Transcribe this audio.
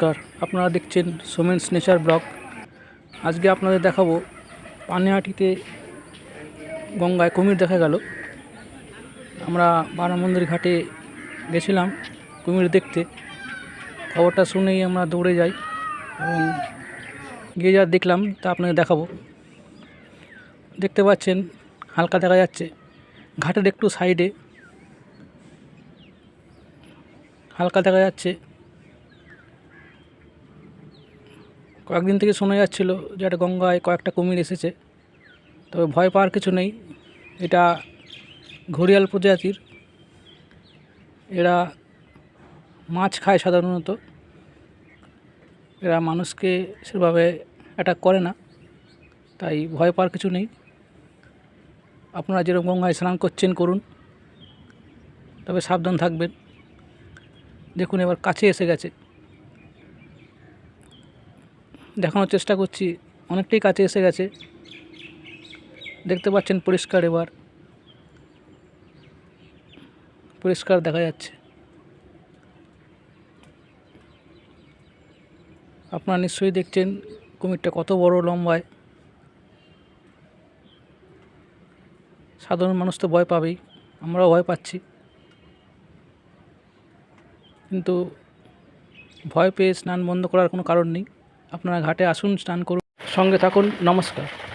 নমস্কার, আপনারা দেখছেন সোমেন্স নেচার ব্লগ। আজকে আপনাদের দেখাবো পানিহাটিতে গঙ্গায় কুমির দেখা গেল। আমরা বারামন্দির ঘাটে গেছিলাম কুমির দেখতে। খবরটা শুনেই আমরা দৌড়ে যাই এবং গিয়ে যা দেখলাম তা আপনাদের দেখাবো। দেখতে পাচ্ছেন, হালকা দেখা যাচ্ছে। ঘাটের একটু সাইডে হালকা দেখা যাচ্ছে। কয়েকদিন থেকে শোনা যাচ্ছিল যে একটা গঙ্গায় কয়েকটা কুমির এসেছে। তবে ভয় পাওয়ার কিছু নেই। এটা ঘড়িয়াল প্রজাতির। এরা মাছ খায় সাধারণত। এরা মানুষকে সেভাবে অ্যাটাক করে না। তাই ভয় পাওয়ার কিছু নেই। আপনারা যেরকম গঙ্গায় স্নান করছেন, করুন। তবে সাবধান থাকবেন। দেখুন এবার কাছে এসে গেছে। দেখানোর চেষ্টা করছি। অনেকটাই কাছে এসে গেছে। দেখতে পাচ্ছেন পরিষ্কার এবার। পরিষ্কার দেখা যাচ্ছে। আপনারা নিশ্চয়ই দেখছেন কুমিরটা কত বড় লম্বায়। সাধারণ মানুষ তো ভয় পাবেই, আমরাও ভয় পাচ্ছি। কিন্তু ভয় পেয়ে স্নান বন্ধ করার কোনো কারণ নেই। আপনারা ঘাটে আসুন স্নান করুন। সঙ্গে থাকুন নমস্কার।